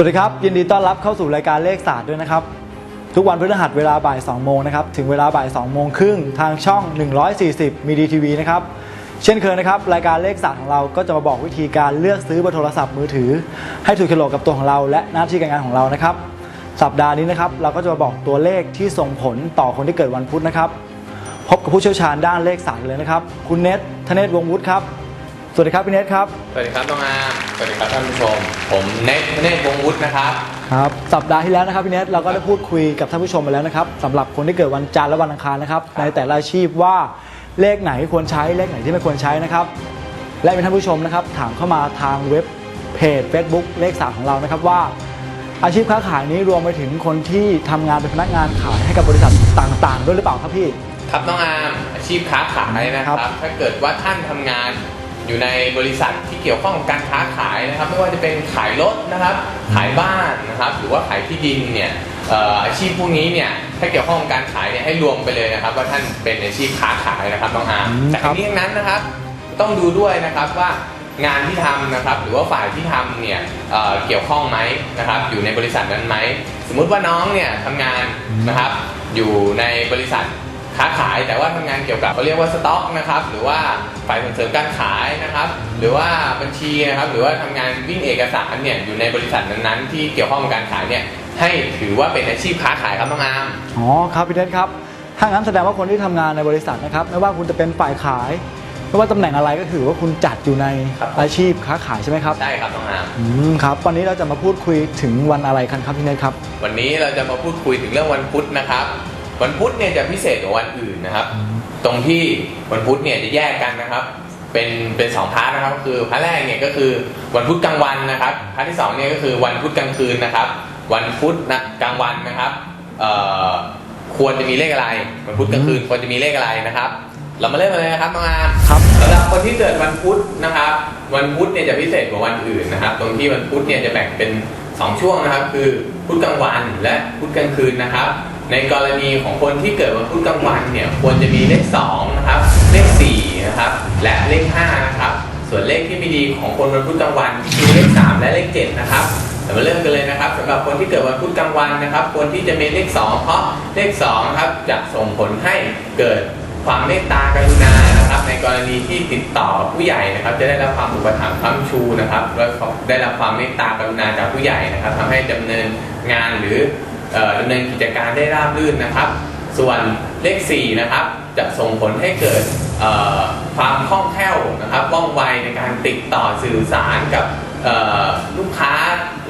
สวัสดีครับ ยินดีต้อนรับเข้าสู่รายการเลขศาสตร์ด้วยนะครับ ทุกวันพฤหัสเวลาบ่าย 2 โมงนะครับ ถึงเวลาบ่าย 2 โมงครึ่งทางช่อง 140 มีดีทีวีนะครับ เช่นเคยนะครับ รายการเลขศาสตร์ของเราก็จะมาบอกวิธีการเลือกซื้อเบอร์โทรศัพท์มือถือ ให้ถูกโฉลกกับตัวของเราและหน้าที่การงานของเรานะครับ สัปดาห์นี้นะครับเราก็จะมาบอกตัวเลขที่ส่งผลต่อคนที่เกิดวันพุธนะครับ พบกับผู้เชี่ยวชาญด้านเลขศาสตร์เลยนะครับ คุณเนทธเนศวงวุฒิครับ สวัสดีครับพี่เนทครับ สวัสดีครับน้องอาร์มสวัสดีครับท่านผู้ชม ผมเนทเนตวงศ์วุฒินะครับ ครับ สัปดาห์ที่แล้วนะครับพี่เนทเราก็ได้พูดคุยกับท่านผู้ชมไปแล้วนะครับสำหรับคนที่เกิดวันจันทร์และวันอังคารนะครับ ในแต่ละอาชีพว่าเลขไหนควรใช้เลขไหนที่ไม่ควรใช้นะครับ และมีท่านผู้ชมนะครับ ถามเข้ามาทางเว็บเพจ Facebook เลขสามของเรานะครับว่า อาชีพค้าขายนี้รวมไปถึงคนที่ทำงานเป็นพนักงานขายให้กับบริษัทต่างๆ ด้วยหรือเปล่าครับพี่ ครับน้องอาร์มอาชีพค้าขายนะครับ ครับถ้าเกิดว่าท่านทำงาน อยู่ในบริษัทที่เกี่ยวข้องกับการค้าขายนะครับ ไม่ว่าจะเป็นขายรถนะครับ ขายบ้านนะครับ หรือว่าขายที่ดินเนี่ยเอ่ออาชีพพวกนี้เนี่ยถ้าเกี่ยวข้องกับการขายเนี่ยให้รวมไปเลยนะครับ ว่าท่านเป็นอาชีพค้าขายนะครับน้องอาร์มอืมแต่ครัทั้บงนี้ทั้งนั้นนะครับ ต้องดูด้วยนะครับว่างานที่ทำนะครับ หรือว่าฝ่ายที่ทำเนี่ยเอ่อเกี่ยวข้องไหมนะครับ อยู่ในบริษัทนั้นไหมสมมุติว่าน้องเนี่ยทำงานนะครับ อยู่ในบริษัท ค้าขาย แต่ว่าทำงานเกี่ยวกับเขาเรียกว่าสต็อกนะครับหรือว่าฝ่ายส่งเสริมการขายนะครับหรือว่าบัญชีนะครับหรือว่าทำงานวิ่งเอกสารเนี่ยอยู่ในบริษัทนั้นๆที่เกี่ยวข้องกับการขายเนี่ยให้ถือว่าเป็นอาชีพค้าขายครับน้องอาร์มอ๋อครับพี่เนทครับถ้างั้นแสดงว่าคนที่ทำงานในบริษัทนะครับไม่ว่าคุณจะเป็นฝ่ายขายไม่ว่าตำแหน่งอะไรก็ถือว่าคุณจัดอยู่ในครับอาชีพค้าขายใช่ไหมครับใช่ครับน้องอาร์มอืมครับวันนี้เราจะมาพูดคุยถึงวันอะไรกันครับพี่เนทครับ วันนี้เราจะมาพูดคุยถึงเรื่องวันพุธนะครับ วันพุธเนี่ยจะพิเศษกว่าวันอื่นนะครับ ตรงที่วันพุธเนี่ยจะแยกกันนะครับ เป็นเป็นสองพาร์ทนะครับก็คือพาร์ทแรกเนี่ยก็คือวันพุธกลางวันนะครับพาร์ทที่สองเนี่ยก็คือวันพุธกลางคืนนะครับ วันพุธนะกลางวันนะครับเอ่อควรจะมีเลขอะไร วันพุธกลางคืนควรจะมีเลขอะไรนะครับ เรามาเริ่มกันเลยนะครับน้องอาร์มครับสำหรับคนที่เกิดวันพุธนะครับ วันพุธเนี่ยจะพิเศษกว่าวันอื่นนะครับ ตรงที่วันพุธเนี่ยจะแบ่งเป็น 2 ช่วงนะครับ คือพุธกลางวันและพุธกลางคืนนะครับ ในกรณีของคนที่เกิดวันพุธกลางวันเนี่ยควรจะมีเลข2นะครับเลข4นะครับและเลข5นะครับส่วนเลขที่ไม่ดีของคนวันพุธกลางวันคือเลข 3 และเลข7นะครับเรามาเริ่มกันเลยนะครับสำหรับคนที่เกิดวันพุธกลางวันนะครับควรที่จะมีเลข 2 เพราะเลข2นะครับจะส่งผลให้เกิดความเมตตากรุณานะครับ ในกรณีที่ติดต่อผู้ใหญ่นะครับ จะได้รับความอุปถัมภ์ค้ำชูนะครับและได้รับความเมตตากรุณาจากผู้ใหญ่นะครับทำให้ดำเนินงานหรือ ดำเนินกิจการได้ราบรื่นนะครับ ส่วนเลข4นะครับจะส่งผลให้เกิดความคล่องแคล่วนะครับว่องไวในการติดต่อสื่อสารกับลูกค้า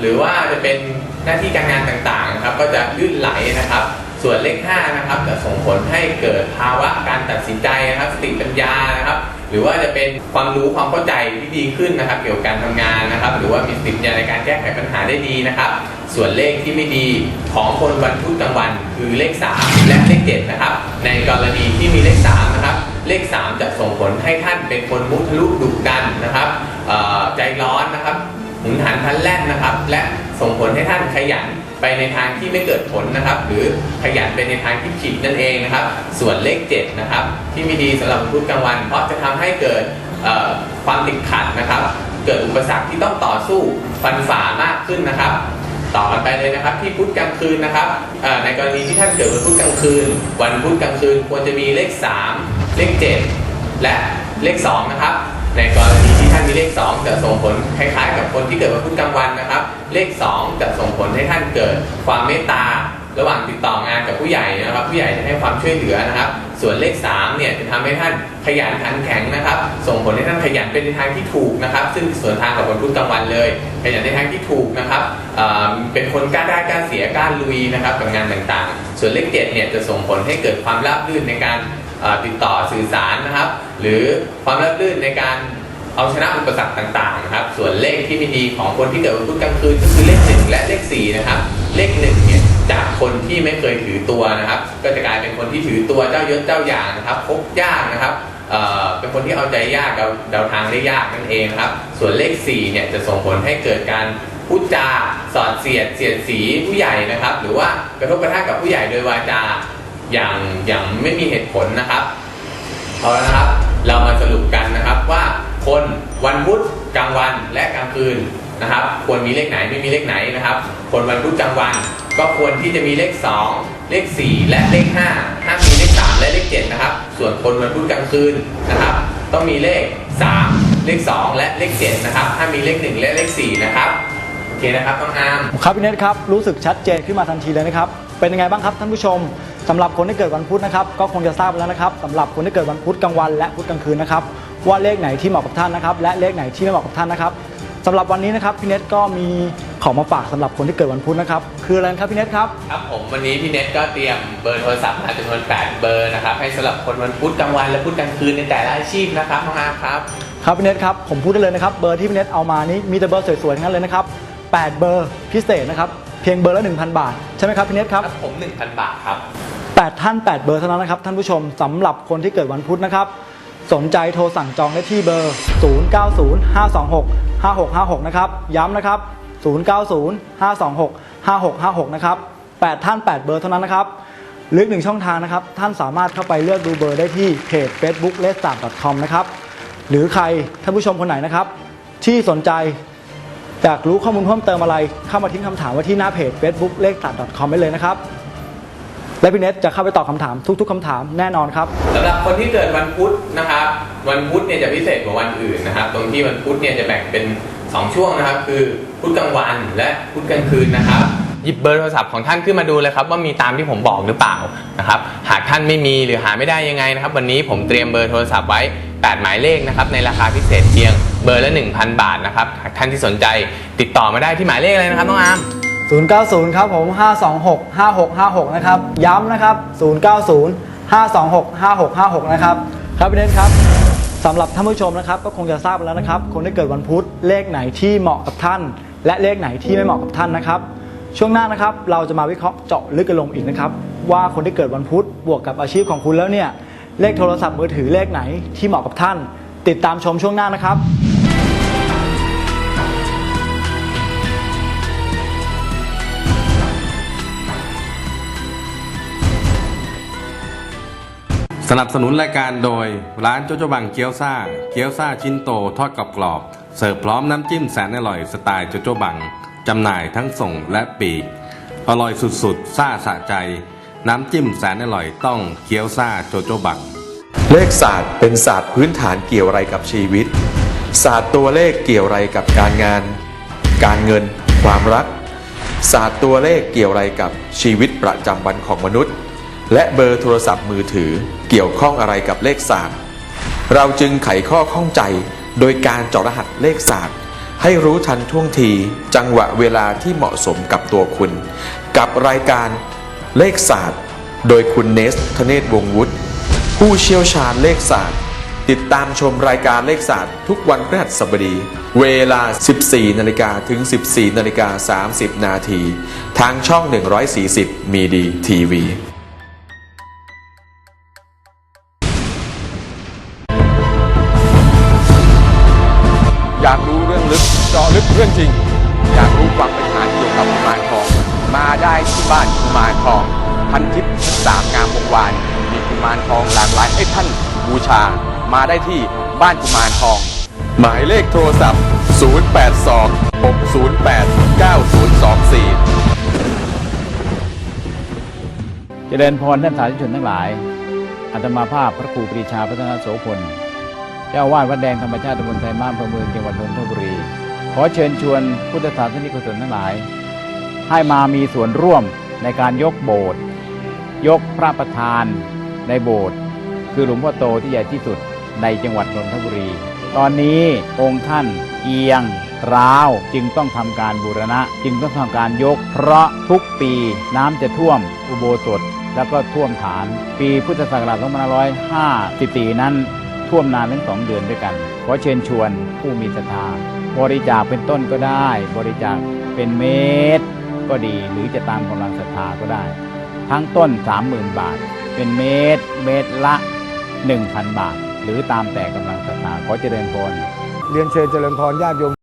หรือว่าจะเป็นหน้าที่การงานต่างๆนะครับก็จะลื่นไหลนะครับ ส่วนเลข5นะครับจะส่งผลให้เกิดภาวะการตัดสินใจนะครับสติปัญญานะครับ หรือว่าจะเป็นความรู้ความเข้าใจที่ดีขึ้นนะครับ เกี่ยวกับการทำงานนะครับ หรือว่ามีสติปัญญาในการแก้ไขปัญหาได้ดีนะครับ ส่วนเลขที่ไม่ดีของคนวันพุธกลางวัน คือเลข 3 และเลข7นะครับ ในกรณีที่มีเลข3นะครับ เลข 3 จะส่งผลให้ท่านเป็นคนมุทะลุดุดันนะครับใจร้อนนะครับ หุนหันพลันแล่นนะครับ และส่งผลให้ท่านขยัน ไปในทางที่ไม่เกิดผลนะครับ หรือขยันไปในทางที่ผิดนั่นเองนะครับ ส่วนเลข7นะครับที่ไม่ดีสำหรับพุธกลางวัน เพราะจะทำให้เกิดความติดขัดนะครับ เกิดอุปสรรคที่ต้องต่อสู้ฟันฝ่ามากขึ้นนะครับ ต่อกันไปเลยนะครับที่พุธกลางคืนนะครับในกรณีที่ท่านเกิดวันพุธกลางคืน วันพุธกลางคืนควรจะมีเลข 3 เลข 7 และเลข2นะครับ ในกรณีที่ท่านมีเลข 2 จะส่งผลคล้ายๆ กับคนที่เกิดวันพุธกลางวันนะครับ เลข 2 จะส่งผลให้ท่านเกิดความเมตตาระหว่างติดต่องานกับผู้ใหญ่นะครับ ผู้ใหญ่จะให้ความช่วยเหลือนะครับ ส่วนเลข3เนี่ยจะทำให้ท่านขยันขันแข็งนะครับ ส่งผลให้ท่านขยันเป็นในทางที่ถูกนะครับ ซึ่งสวนทางกับวันพุธกลางวันเลย ขยันในทางที่ถูกนะครับเเป็นคนกล้าได้กล้าเสียกล้าลุยนะครับกับงานต่างๆ ส่วนเลข7เนี่ยจะส่งผลให้เกิดความราบรื่นในการ ติดต่อสื่อสารนะครับ หรือความราบรื่นในการเอาชนะอุปสรรคต่างๆนะครับ ส่วนเลขที่ไม่ดีของคนที่เกิดวันพุธกลางคืนก็คือเลข1และเลข4นะครับ เลข1เนี่ยจากคนที่ไม่เคยถือตัวนะครับ ก็จะกลายเป็นคนที่ถือตัวเจ้ายศเจ้าอย่างนะครับพบยากนะครับเป็นคนที่เอาใจยากเดาเดาทางได้ยากนั่นเองครับ ส่วนเลข4เนี่ยจะส่งผลให้เกิดการพูดจาสอดเสียดเสียดสีผู้ใหญ่นะครับ หรือว่ากระทบกระทั่งกับผู้ใหญ่โดยวาจา อย่างอย่างไม่มีเหตุผลนะครับเอาละนะครับ เรามาสรุปกันนะครับว่าคนวันพุธกลางวันและกลางคืนนะครับ ควรมีเลขไหนไม่มีเลขไหนนะครับ คนวันพุธกลางวัน ก็ควรที่จะมีเลข 2 เลข 4 และเลข5ห้ามมีเลข 3 และเลข7นะครับ ส่วนคนวันพุธกลางคืนนะครับ ต้องมีเลข 3 เลข 2 และเลข7นะครับห้ามมีเลข 1 และเลข4นะครับโอเคนะครับน้องอามครับพี่เนทครับรู้สึกชัดเจนขึ้นมาทันทีเลยนะครับ เป็นยังไงบ้างครับท่านผู้ชม สำหรับคนที่เกิดวันพุธนะครับก็คงจะทราบแล้วนะครับสำหรับคนที่เกิดวันพุธกลางวันและพุธกลางคืนนะครับว่าเลขไหนที่เหมาะกับท่านนะครับ และเลขไหนที่ไม่เหมาะกับท่านนะครับสำหรับวันนี้นะครับพี่เนทก็มีของมาฝากสำหรับคนที่เกิดวันพุธนะครับคืออะไรครับพี่เนทครับ ครับผมวันนี้พี่เน็ตก็เตรียมเบอร์โทรศัพท์มาจำนวน 8 เบอร์นะครับให้สำหรับคนวันพุธกลางวันและพุธกลางคืนในแต่ละอาชีพนะครับน้องอาร์มครับ ครับพี่เนทครับผมพูดได้เลยนะครับเบอร์ที่พี่เนทเอามานี้มีแต่เบอร์สวยๆทั้งนั้นเลยนะครับ8เบอร์พิเศษนะครับ เพียงเบอร์ละ 1,000 บาท ใช่ไหมครับพี่เนทครับ ครับผม 1,000 บาทครับ 8 ท่าน 8 เบอร์เท่านั้นนะครับ ท่านผู้ชมสำหรับคนที่เกิดวันพุธนะครับ สนใจโทรสั่งจองได้ที่เบอร์ 0905265656 นะครับ ย้ำนะครับ 0905265656 นะครับ 8 ท่าน 8 เบอร์เท่านั้นนะครับหรืออกหนึ่งช่องทางนะครับ ท่านสามารถเข้าไปเลือกดูเบอร์ได้ที่เพจ facebook l e s s a c o m นะครับ หรือใครท่านผู้ชมคนไหนนะครับ ที่สนใจ อยากรู้ข้อมูลเพิ่มเติมอะไร เข้ามาทิ้งคำถามไว้ที่หน้าเพจ facebook l e s s a c o m ได้เลยนะครับ และพี่เนทจะเข้าไปตอบคำถามทุกๆคำถามแน่นอนครับ สำหรับคนที่เกิดวันพุธนะครับ วันพุธเนี่ยจะพิเศษกว่าวันอื่นนะครับ ตรงที่วันพุธเนี่ยจะแบ่งเป็น 2 ช่วงนะครับ คือพุธกลางวันและพุธกลางคืนนะครับ หยิบเบอร์โทรศัพท์ของท่านขึ้นมาดูเลยครับว่ามีตามที่ผมบอกหรือเปล่านะครับ หากท่านไม่มีหรือหาไม่ได้ยังไงนะครับ วันนี้ผมเตรียมเบอร์โทรศัพท์ไว้ 8 หมายเลขนะครับในราคาพิเศษเพียงเบอร์ละ 1,000 บาทนะครับหากท่านที่สนใจติดต่อมาได้ที่หมายเลขอะไรนะครับน้องอาร์ม090 ครับผม 526 5656 นะครับ ย้ำนะครับ 090 526 5656 นะครับ ครับพี่เนทครับสำหรับท่านผู้ชมนะครับ ก็คงจะทราบแล้วนะครับ คนที่เกิดวันพุธเลขไหนที่เหมาะกับท่าน และเลขไหนที่ไม่เหมาะกับท่านนะครับ ช่วงหน้านะครับเราจะมาวิเคราะห์เจาะลึกกันลงอีกนะครับ ว่าคนที่เกิดวันพุธบวกกับอาชีพของคุณแล้วเนี่ยเลขโทรศัพท์มือถือเลขไหนที่เหมาะกับท่าน ติดตามชมช่วงหน้านะครับสนับสนุนรายการโดย ร้านโจโจบังเกี๊ยวซ่า เกี๊ยวซ่าชิ้นโตทอดกรอบกรอบ เสิร์ฟพร้อมน้ำจิ้มแสนอร่อยสไตล์โจโจบัง จำหน่ายทั้งส่งและปีก อร่อยสุดๆ ซ่าสะใจ น้ำจิ้มแสนอร่อยต้องเกี๊ยวซ่าโจโจบัง เลขศาสตร์เป็นศาสตร์พื้นฐานเกี่ยวอะไรกับชีวิต ศาสตร์ตัวเลขเกี่ยวอะไรกับการงาน การเงิน ความรัก ศาสตร์ตัวเลขเกี่ยวอะไรกับชีวิตประจำวันของมนุษย์ และเบอร์โทรศัพท์มือถือเกี่ยวข้องอะไรกับเลขศาสตร์ เราจึงไขข้อข้องใจโดยการเจาะรหัสเลขศาสตร์ ให้รู้ทันท่วงทีจังหวะเวลาที่เหมาะสมกับตัวคุณ กับรายการเลขศาสตร์ โดยคุณเนสธเนศวงวุฒิ ผู้เชี่ยวชาญเลขศาสตร์ ติดตามชมรายการเลขศาสตร์ ทุกวันพฤหัสบดี เวลา 14 นาฬิกาถึง 14 นาฬิกา 30 นาที ทางช่อง 140 มีดีทีวี ชา มาได้ที่บ้านกุมารทอง หมายเลขโทรศัพท์ 082 608 9024เจริญพรท่านสาธุชนทั้งหลายอาตมาภาพพระครูปรีชาพัฒนาโสพล เจ้าวาดวัดแดงธรรมชาติตำบลไทยมาอำเภอเมืองจังหวัดนนทบุรี ขอเชิญชวนพุทธศาสนิกชนทั้งหลาย ให้มามีส่วนร่วมในการยกโบสถ์ยกพระประธานในโบสถ์ คือหลวงพ่อโตที่ใหญ่ที่สุดในจังหวัดนนทบุรี ตอนนี้องค์ท่านเอียงร้าวจึงต้องทำการบูรณะ จึงต้องทำการยก เพราะทุกปีน้ำจะท่วมอุโบสถ แล้วก็ท่วมฐาน ปีพุทธศักราช2554 นั้น ท่วมนานถึงสองเดือนด้วยกัน ขอเชิญชวนผู้มีศรัทธาบริจาคเป็นต้นก็ได้ บริจาคเป็นเม็ดก็ดีหรือจะตามกำลังศรัทธาก็ได้ ทั้งต้น 30,000 บาท เป็นเม็ดเม็ดละ 1,000 บาท หรือตามแต่กำลังศรัทธาขอเจริญพร เรียนเชิญเจริญพรญาติโยม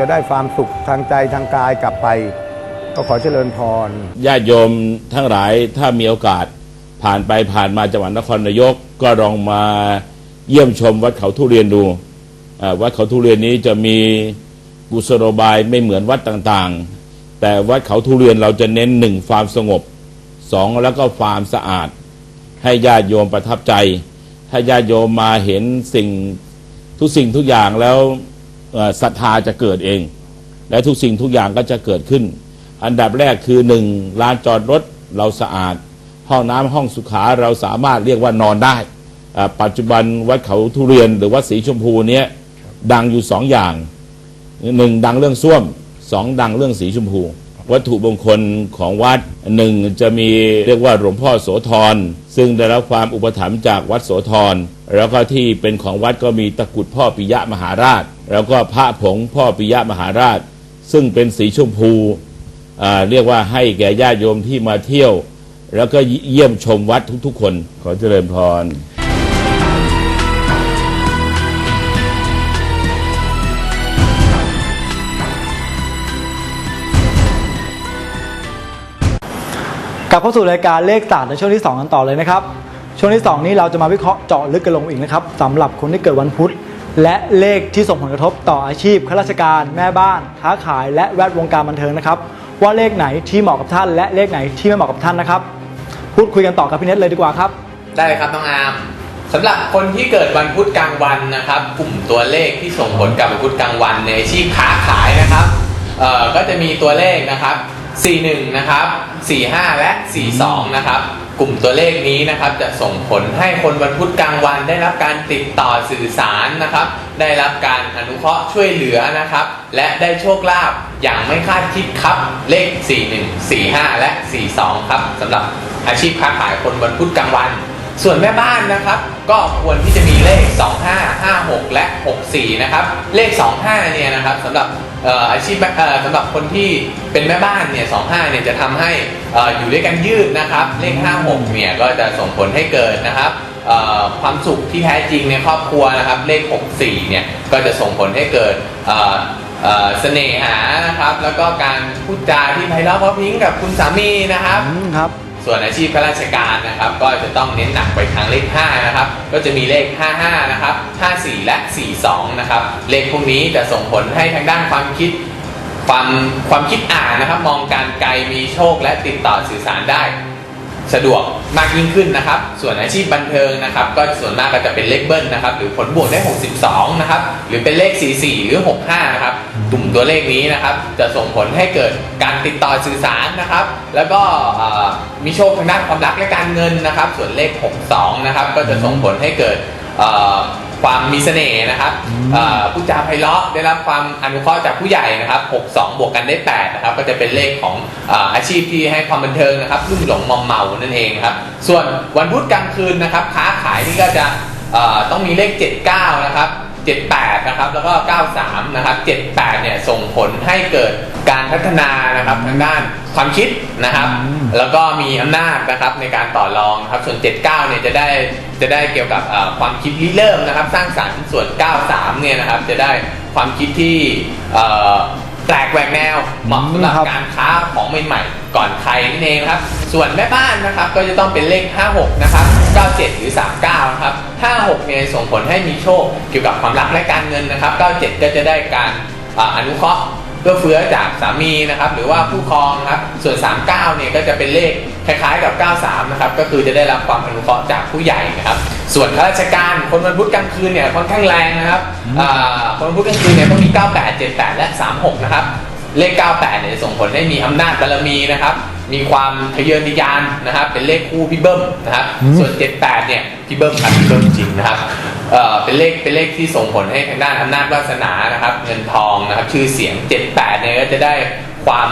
จะได้ความสุขทางใจทางกายกลับไป ก็ขอเจริญพรญาติโยมทั้งหลายถ้ามีโอกาสผ่านไปผ่านมาจังหวัดนครนายกก็ลองมาเยี่ยมชมวัดเขาทุเรียนดูวัดเขาทุเรียนนี้จะมีกุศโลบายไม่เหมือนวัดต่างๆ แต่วัดเขาทุเรียนเราจะเน้นหนึ่งความสงบสองแล้วก็ความสะอาด ให้ญาติโยมประทับใจ ถ้าญาติโยมมาเห็นสิ่งทุกสิ่งทุกอย่างแล้ว ศรัทธาจะเกิดเอง และทุกสิ่งทุกอย่างก็จะเกิดขึ้น อันดับแรกคือหนึ่งลานจอดรถเราสะอาด ห้องน้ำห้องสุขาเราสามารถเรียกว่านอนได้ ปัจจุบันวัดเขาทุเรียนหรือวัดสีชมพูเนี้ยดังอยู่สองอย่างหนึ่งดังเรื่องส้วมสองดังเรื่องสีชมพู วัตถุมงคลของวัดหนึ่งจะมีเรียกว่าหลวงพ่อโสธร ซึ่งได้รับความอุปถัมภ์จากวัดโสธรแล้วก็ที่เป็นของวัดก็มีตะกุดพ่อปิยะมหาราช แล้วก็พระผงพ่อปิยะมหาราช ซึ่งเป็นสีชมพูเรียกว่าให้แก่ญาติโยมที่มาเที่ยว แล้วก็เยี่ยมชมวัดทุกๆ คนขอเจริญพร กลับเข้าสู่รายการเลขศาสตร์ในช่วงที่ 2 กันต่อเลยนะครับ ช่วงที่ 2 นี้เราจะมาวิเคราะห์เจาะลึกกันลงอีกนะครับสำหรับคนที่เกิดวันพุธ และเลขที่ส่งผลกระทบต่ออาชีพข้าราชการ แม่บ้าน ค้าขายและแวดวงการบันเทิงนะครับ ว่าเลขไหนที่เหมาะกับท่าน และเลขไหนที่ไม่เหมาะกับท่านนะครับ พูดคุยกันต่อกับพี่เน็ตเลยดีกว่าครับได้เลยครับน้องอาร์มสำหรับคนที่เกิดวันพุธกลางวันนะครับ กลุ่มตัวเลขที่ส่งผลกับวันพุธกลางวันในอาชีพค้าขายนะครับเอ่อก็จะมีตัวเลขนะครับ 41 นะครับ 45 และ 42 นะครับ กลุ่มตัวเลขนี้นะครับจะส่งผลให้คนวันพุธกลางวันได้รับการติดต่อสื่อสารนะครับ ได้รับการอนุเคราะห์ช่วยเหลือนะครับ และได้โชคลาภอย่างไม่คาดคิดครับ เลข 41 45 และ 42 ครับสำหรับอาชีพค้าขายคนวันพุธกลางวัน ส่วนแม่บ้านนะครับ ก็ควรที่จะมีเลข 25 56 และ 64 นะครับ เลข 25 เนี่ยนะครับสำหรับ อาชีพสำหรับคนที่เป็นแม่บ้านเนี่ย25เนี่ยจะทำให้ออยู่ด้วยกันยืดนะครับ เลข56เนี่ยก็จะส่งผลให้เกิดนะครับความสุขที่แท้จริงในครอบครัวนะครับ เลข 64เนี่ยก็จะส่งผลให้เกิดเอ่อเสน่หานะครับ แล้วก็การพูดจาที่ไพเราะเพราะพิ้งกับคุณสามีนะครับครับ ส่วนอาชีพข้าราชการนะครับ ก็จะต้องเน้นหนักไปทางเลข5นะครับ ก็จะมีเลข 55 นะครับ 54 และ 42 นะครับ เลขพวกนี้จะส่งผลให้ทางด้านความคิดความความคิดอ่านนะครับ มองการไกลมีโชคและติดต่อสื่อสารได้ สะดวกมากยิ่งขึ้นนะครับ ส่วนอาชีพบันเทิงนะครับ ก็ส่วนมากก็จะเป็นเลขเบิ้ลนะครับ หรือผลบวกได้ 62 นะครับ หรือเป็นเลข 44 หรือ 65 นะครับ กลุ่มตัวเลขนี้นะครับ จะส่งผลให้เกิดการติดต่อสื่อสารนะครับ แล้วก็เอ่อมีโชคทางด้านความรักและการเงินนะครับ ส่วนเลข 62 นะครับ ก็จะส่งผลให้เกิดเอ่อความมีเสน่ห์นะครับเอ่อผู้จาไพเราะได้รับความอนุเคราะห์จากผู้ใหญ่นะครับ 62 บวกกันได้ 8 นะครับ ก็จะเป็นเลขของเอ่ออาชีพที่ให้ความบันเทิงนะครับรุ่มหลงมอมเมานั่นเองครับ ส่วนวันพุธกลางคืนนะครับ ค้าขายนี่ก็จะเอ่อต้องมีเลข 79 นะครับ 78 นะครับแล้วก็ 93 นะครับ 78 เนี่ยส่งผลให้เกิดการพัฒนานะครับทางด้านความคิดนะครับ แล้วก็มีอำนาจนะครับในการต่อรองนะครับส่วน 79 เนี่ยจะได้จะได้เกี่ยวกับเอ่อความคิดริเริ่มนะครับ สร้างสรรค์ส่วน 93 เนี่ยนะครับจะได้ความคิดที่เอ่อ แปลกแหวกแนวเหมาะสำหรับครับ การค้าของใหม่ๆก่อนใครนั่นเองครับ ส่วนแม่บ้านนะครับก็จะต้องเป็นเลข 56 นะครับ 97 หรือ 39 นะครับ 56 เนี่ยส่งผลให้มีโชคเกี่ยวกับความรักและการเงินนะครับ 97 ก็จะได้การอ่าอนุเคราะห์เพื่อเฟื้อจากสามีนะครับ หรือว่าผู้ครองนะครับ ส่วน 39 เนี่ยก็จะเป็นเลข คล้ายๆกับ 93 นะครับ ก็คือจะได้รับความอนุเคราะห์จากผู้ใหญ่นะครับ ส่วนข้าราชการคนวันพุธกลางคืนเนี่ยค่อนข้างแรงนะครับอ่าคนวันพุธกลางคืนเนี่ยต้องมี 98 78 และ 36 นะครับ เลข 98 เนี่ยจะส่งผลให้มีอำนาจบารมีนะครับ มีความทะเยอทะยานนะครับ เป็นเลขคู่พี่เบิ้มนะครับ ส่วน 78 เนี่ยพี่เบิ้มครับพี่เบิ้มจริงนะครับเอ่อเป็นเลขเป็นเลขที่ส่งผลให้ทางด้านอำนาจวาสนานะครับ เงินทองนะครับ ชื่อเสียง 78 เนี่ยก็จะได้ความ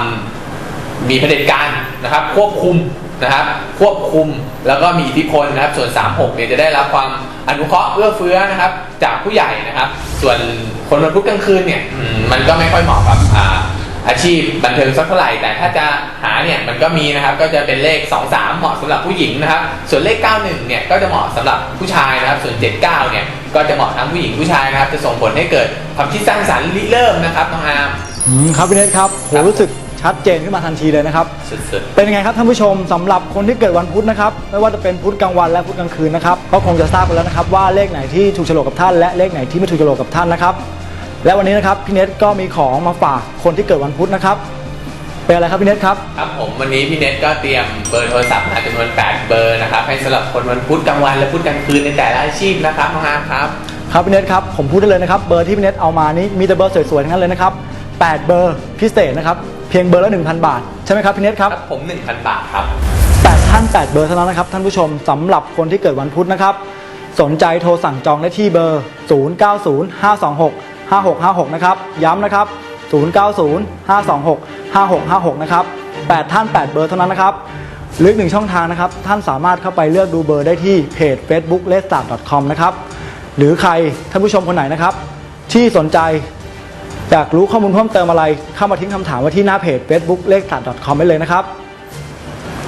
มีเผด็จการนะครับควบคุมนะครับควบคุมแล้วก็มีอิทธิพลนะครับส่วน 36เนี่ยจะได้รับความอนุเคราะห์เอื้อเฟื้อนะครับจากผู้ใหญ่นะครับ ส่วนคนวันพุธกลางคืนเนี่ยมันก็ไม่ค่อยเหมาะกับอาอาชีพบันเทิงสักเท่าไหร่แต่ถ้าจะหาเนี่ยมันก็มีนะครับก็จะเป็นเลข 2 3 เหมาะสำหรับผู้หญิงนะครับ ส่วนเลข 91เนี่ยก็จะเหมาะสำหรับผู้ชายนะครับ ส่วน 79เนี่ยก็จะเหมาะทั้งผู้หญิงผู้ชายนะครับ จะส่งผลให้เกิดความคิดสร้างสรรค์ริเริ่มนะครับน้องอาร์มครับพี่เนทครับโหรู้สึก ชัดเจนขึ้นมาทันทีเลยนะครับ สุดเป็นยังไงครับท่านผู้ชมสำหรับคนที่เกิดวันพุธนะครับไม่ว่าจะเป็นพุธกลางวันและพุธกลางคืนนะครับก็คงจะทราบกันแล้วนะครับว่าเลขไหนที่ถูกโฉลกกับท่าน และเลขไหนที่ไม่ถูกโฉลกกับท่านนะครับ และวันนี้นะครับพี่เนทก็มีของมาฝากคนที่เกิดวันพุธนะครับเป็นอะไรครับพี่เนทครับ ๆครับผมวันนี้พี่เน็ตก็เตรียมเบอร์โทรศัพท์มาจำนวน 8 เบอร์นะครับให้สำหรับคนวันพุธกลางวันและพุธกลางคืนในแต่ละอาชีพนะครับน้องอาร์มครับ ครับพี่เนทครับผมพูดได้เลยนะครับเบอร์ที่พี่เนทเอามานี้มีแต่เบอร์สวยๆทั้งนั้นเลยนะครับ 8 เบอร์พิเศษนะครับ เพียงเบอร์ละ 1,000 บาท ใช่ไหมครับพี่เนทครับ ครับผม 1,000 บาทครับ 8 ท่าน 8 เบอร์เท่านั้นนะครับท่านผู้ชมสำหรับคนที่เกิดวันพุธนะครับ สนใจโทรสั่งจองได้ที่เบอร์ 0905265656 นะครับ ย้ำนะครับ 0905265656 นะครับ 8 ท่าน 8 เบอร์เท่านั้นนะครับหรืออีกหนึ่งช่องทางนะครับ ท่านสามารถเข้าไปเลือกดูเบอร์ได้ที่เพจ facebook l e s t a r c o m นะครับ หรือใครท่านผู้ชมคนไหนนะครับ ที่สนใจ อยากรู้ข้อมูลเพิ่มเติมอะไร เข้ามาทิ้งคำถามไว้ที่หน้าเพจ facebook l e s t a r c o m ได้เลยนะครับ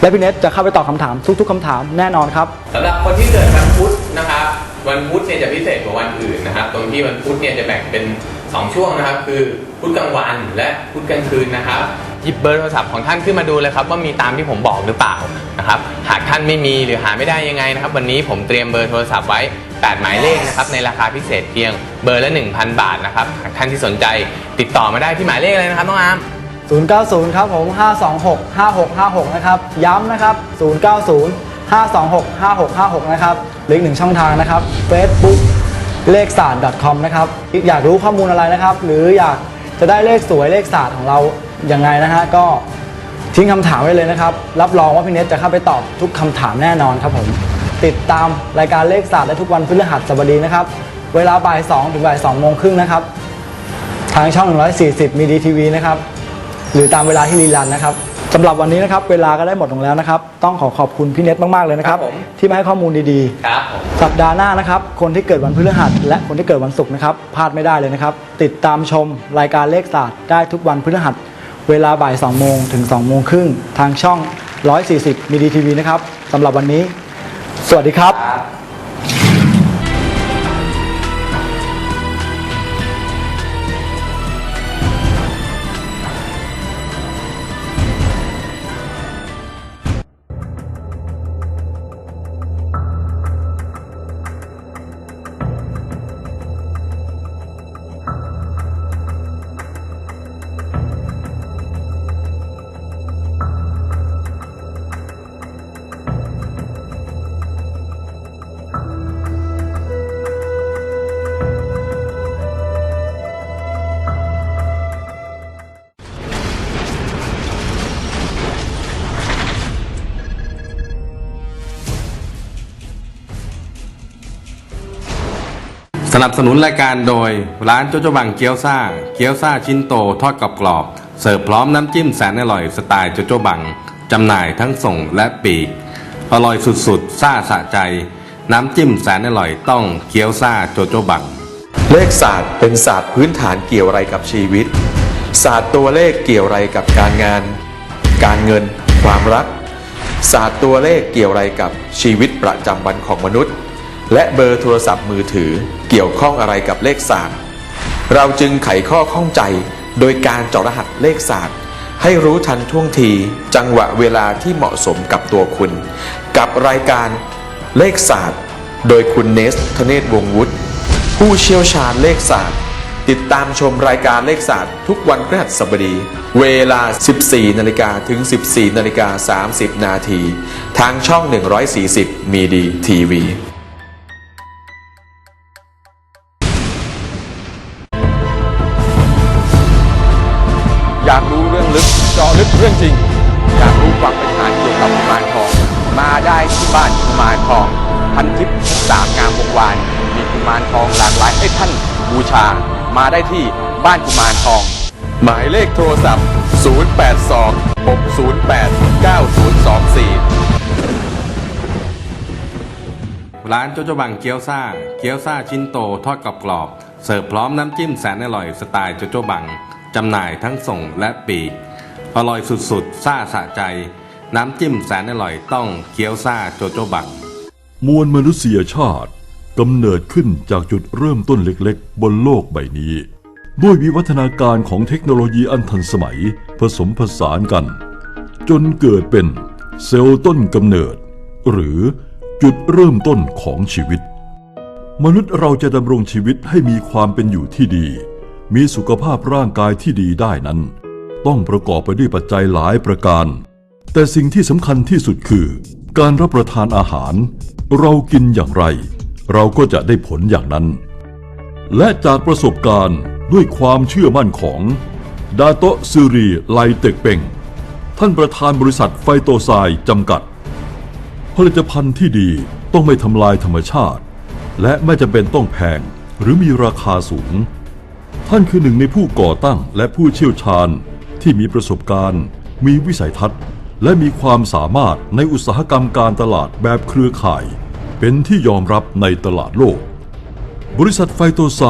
และพี่เนทจะเข้าไปตอบคำถามทุกๆคำถามแน่นอนครับ สำหรับคนที่เกิดวันพุธนะครับ วันพุธเนี่ยจะพิเศษกว่าวันอื่นนะครับ ตรงที่วันพุธเนี่ยจะแบ่งเป็น 2 ช่วงนะครับ คือพุธกลางวันและพุธกลางคืนนะครับหยิบเบอร์โทรศัพท์ของท่านขึ้นมาดูเลยครับว่ามีตามที่ผมบอกหรือเปล่านะครับ หากท่านไม่มีหรือหาไม่ได้ยังไงนะครับ วันนี้ผมเตรียมเบอร์โทรศัพท์ไว้ 8 หมายเลขนะครับในราคาพิเศษเพียงเบอร์ละ 1,000 บาทนะครับหากท่านที่สนใจติดต่อมาได้ที่หมายเลขอะไรนะครับน้องอาร์ม 090 ครับผม 526 5656 นะครับ ย้ำนะครับ 090 526 5656 นะครับหรืออีกหนึ่งช่องทางนะครับ Facebook เลขศาสตร์ .com นะครับ อยากรู้ข้อมูลอะไรนะครับ หรืออยากจะได้เลขสวยเลขศาสตร์ของเราอย่างไงนะฮะ ก็ทิ้งคำถามไว้เลยนะครับ รับรองว่าพี่เนทจะเข้าไปตอบทุกคำถามแน่นอนครับผม ติดตามรายการเลขศาสตร์ได้ทุกวันพฤหัสบดีนะครับ เวลาบ่าย2ถึงบ่าย2โมงครึ่งนะครับ ทางช่อง 140 มีดีทีวีนะครับ หรือตามเวลาที่รีรันนะครับสำหรับวันนี้นะครับ เวลาก็ได้หมดลงแล้วนะครับ ต้องขอขอบคุณพี่เน็ตมาก ๆ เลยนะครับ ครับผม ที่มาให้ข้อมูลดีครับผมๆสัปดาห์หน้านะครับ คนที่เกิดวันพฤหัส และคนที่เกิดวันศุกร์นะครับพลาดไม่ได้เลยนะครับ ติดตามชมรายการเลขศาสตร์ได้ทุกวันพฤหัส เวลาบ่าย2โมงถึง2โมงครึ่งทางช่อง 140 มีดีทีวีนะครับสำหรับวันนี้ สวัสดีครับ นับสนุนรายการโดย ร้านโจโจบังเกี๊ยวซ่า เกี๊ยวซ่าชิ้นโตทอดกรอบๆเสิร์ฟพร้อมน้ำจิ้มแสนอร่อยสไตล์โจโจบัง จำหน่ายทั้งส่งและปีก อร่อยสุดๆ ซ่าสะใจ น้ำจิ้มแสนอร่อยต้องเกี๊ยวซ่าโจโจบัง เลขศาสตร์เป็นศาสตร์พื้นฐานเกี่ยวอะไรกับชีวิต ศาสตร์ตัวเลขเกี่ยวอะไรกับการงาน การเงิน ความรัก ศาสตร์ตัวเลขเกี่ยวอะไรกับชีวิตประจำวันของมนุษย์ และเบอร์โทรศัพท์มือถือเกี่ยวข้องอะไรกับเลขศาสตร์ เราจึงไขข้อข้องใจโดยการเจาะรหัสเลขศาสตร์ ให้รู้ทันท่วงทีจังหวะเวลาที่เหมาะสมกับตัวคุณ กับรายการเลขศาสตร์ โดยคุณเนสธเนศวงวุฒิผู้เชี่ยวชาญเลขศาสตร์ ติดตามชมรายการเลขศาสตร์ ทุกวันพฤหัสบดี เวลา 14 นาฬิกาถึง 14 นาฬิกา 30 นาที ทางช่อง 140 มีดีทีวี อยากรู้เรื่องลึกเจาะลึกเรื่องจริง อยากรู้ความเป็นฐาเกี่ยวกับกุมารทอง มาได้ที่บ้านกุมารทอง พันทิพย์สามงามวงวาน มีกุมารทองหลากหลายให้ท่านบูชา มาได้ที่บ้านกุมารทอง หมายเลขโทรศัพท์ 082 608 9024ร้านโจโจบังเกี๊ยวซ่า เกี๊ยวซ่าชิ้นโตทอดกรอบเสิร์ฟพร้อมน้ำจิ้มแสนอร่อยสไตล์โจโจบัง จำหน่ายทั้งส่งและปีก อร่อยสุดๆ ซ่าสะใจ น้ำจิ้มแสนอร่อยต้องเกี๊ยวซ่าโจโจบัง มวลมนุษยชาติกำเนิดขึ้นจากจุดเริ่มต้นเล็กๆ บนโลกใบนี้ ด้วยวิวัฒนาการของเทคโนโลยีอันทันสมัยผสมผสานกัน จนเกิดเป็นเซลล์ต้นกำเนิด หรือจุดเริ่มต้นของชีวิต มนุษย์เราจะดำรงชีวิตให้มีความเป็นอยู่ที่ดี มีสุขภาพร่างกายที่ดีได้นั้น ต้องประกอบไปด้วยปัจจัยหลายประการ แต่สิ่งที่สำคัญที่สุดคือ การรับประทานอาหาร เรากินอย่างไร เราก็จะได้ผลอย่างนั้น และจากประสบการณ์ด้วยความเชื่อมั่นของดาโตซูรีไลเต็กเป่งท่านประธานบริษัทไฟโตไซจำกัด ผลิตภัณฑ์ที่ดีต้องไม่ทำลายธรรมชาติ และไม่จำเป็นต้องแพงหรือมีราคาสูง ท่านคือหนึ่งในผู้ก่อตั้งและผู้เชี่ยวชาญที่มีประสบการณ์ มีวิสัยทัศน์ และมีความสามารถในอุตสาหกรรมการตลาดแบบเครือข่าย เป็นที่ยอมรับในตลาดโลก บริษัทไฟโตไซ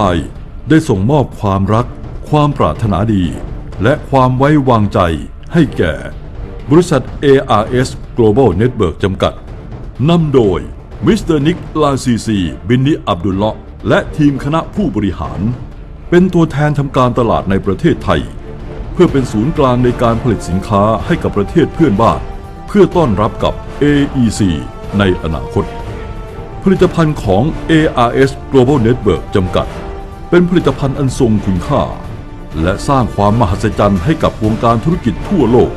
ได้ส่งมอบความรัก ความปรารถนาดี และความไว้วางใจให้แก่ บริษัท ARS Global Network จำกัดนำโดยมิสเตอร์นิกลาซีซี บินนิอับดุลเลาะห์และทีมคณะผู้บริหาร เป็นตัวแทนทำการตลาดในประเทศไทย เพื่อเป็นศูนย์กลางในการผลิตสินค้าให้กับประเทศเพื่อนบ้าน เพื่อต้อนรับกับ AEC ในอนาคต ผลิตภัณฑ์ของ ARS Global Network จำกัด เป็นผลิตภัณฑ์อันทรงคุณค่า และสร้างความมหัศจรรย์ให้กับวงการธุรกิจทั่วโลก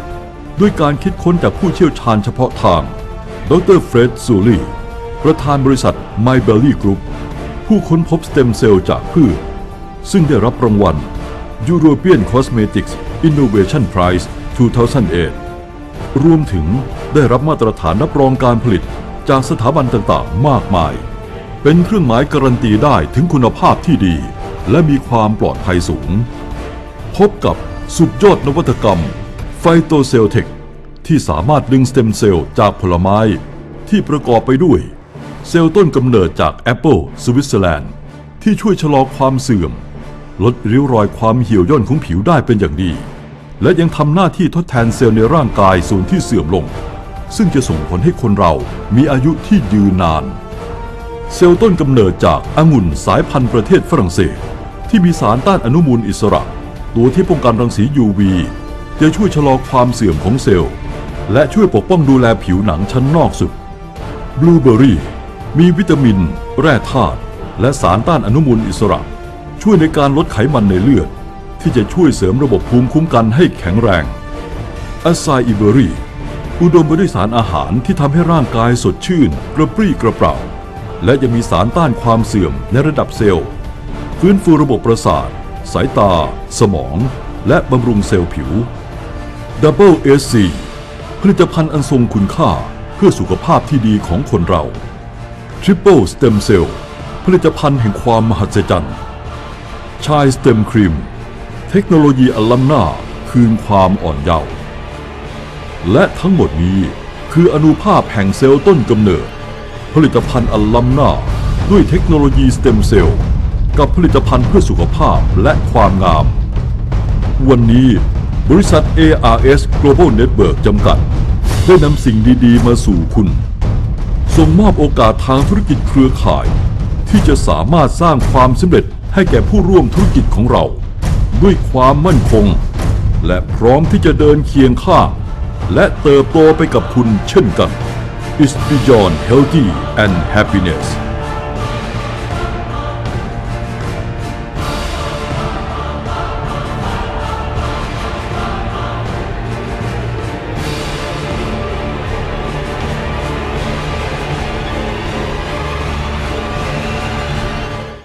ด้วยการคิดค้นจากผู้เชี่ยวชาญเฉพาะทาง ดรเฟร็ดซูลีประธานบริษัท My Belly Group ผู้ค้นพบสเต็มเซลล์จากพืช ซึ่งได้รับรางวัล European Cosmetics Innovation Prize 2008 รวมถึงได้รับมาตรฐานรับรองการผลิตจากสถาบันต่างๆ มากมาย เป็นเครื่องหมายการันตีได้ถึงคุณภาพที่ดี และมีความปลอดภัยสูง พบกับสุดยอดนวัตกรรมไฟโตเซลเทคที่สามารถดึงสเต็มเซลล์จากผลไม้ ที่ประกอบไปด้วย เซลล์ต้นกำเนิดจากแอปเปิลสวิตเซอร์แลนด์ที่ช่วยชะลอความเสื่อม ลดริ้วรอยความเหี่ยวย่นของผิวได้เป็นอย่างดี และยังทำหน้าที่ทดแทนเซลล์ในร่างกายส่วนที่เสื่อมลง ซึ่งจะส่งผลให้คนเรามีอายุที่ยืนนาน เซลล์ต้นกำเนิดจากองุ่นสายพันธุ์ประเทศฝรั่งเศส ที่มีสารต้านอนุมูลอิสระ ตัวที่ป้องกันรังสี UV จะช่วยชะลอความเสื่อมของเซลล์ และช่วยปกป้องดูแลผิวหนังชั้นนอกสุดบลูเบอร์รี่มีวิตามิน แร่ธาตุและสารต้านอนุมูลอิสระ ช่วยในการลดไขมันในเลือด ที่จะช่วยเสริมระบบภูมิคุ้มกันให้แข็งแรงอะไซอิเบอรี่อุดมไปด้วยสารอาหารที่ทำให้ร่างกายสดชื่น กระปรี้กระเปร่า และยังมีสารต้านความเสื่อมในระดับเซลล์ ฟื้นฟูระบบประสาท สายตา สมอง และบำรุงเซลล์ผิว Double SC ผลิตภัณฑ์อันทรงคุณค่าเพื่อสุขภาพที่ดีของคนเรา Triple Stem Cell ผลิตภัณฑ์แห่งความมหัศจรรย์ ชายสเต็มครีม เทคโนโลยีอัลลัมนาคืนความอ่อนเยาว์และทั้งหมดนี้คืออนุภาพแห่งเซลล์ต้นกำเนิด ผลิตภัณฑ์อัลลัมนาด้วยเทคโนโลยีสเต็มเซลล์กับผลิตภัณฑ์เพื่อสุขภาพและความงาม วันนี้บริษัท ARS Global Network จำกัด ได้นำสิ่งดีๆ มาสู่คุณ ส่งมอบโอกาสทางธุรกิจเครือข่าย ที่จะสามารถสร้างความสำเร็จ ให้แก่ผู้ร่วมธุรกิจของเรา ด้วยความมั่นคง และพร้อมที่จะเดินเคียงข้างและเติบโตไปกับคุณเช่นกัน is beyond healthy and happiness